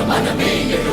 சமணமே எழு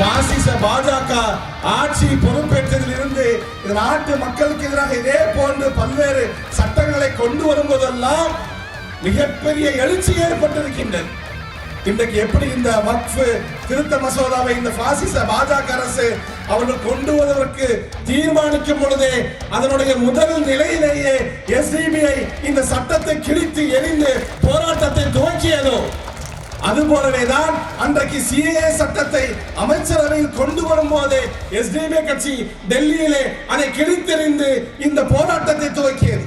பாசிச பாஜக ஆட்சி பொறுப்பேற்றதிலிருந்து இந்த நாட்டு மக்களுக்கு எதிராக இதே போன்று பல்வேறு சட்டங்களை கொண்டு வரும்போதெல்லாம் மிகப்பெரிய எழுச்சி ஏற்பட்டிருக்கின்றது. இன்றைக்கு எப்படி இந்த வக்ஃபு திருத்த மசோதாவை இந்த பாசிச பாஜக அரசு அவர்கள் கொண்டு வருவதற்கு தீர்மானிக்கும் பொழுதே அதனுடைய முதல் நிலையிலேயே எஸ்டிபிஐ இந்த சட்டத்தை கிழித்து எரிந்து அதுபோலவே தான் அன்றைக்கு சிஏஏ சட்டத்தை அமைச்சரவையில் கொண்டு வரும்போது எஸ்டிபி கட்சி டெல்லியிலே அதை கிழித்தெறிந்து இந்த போராட்டத்தை துவக்கியது.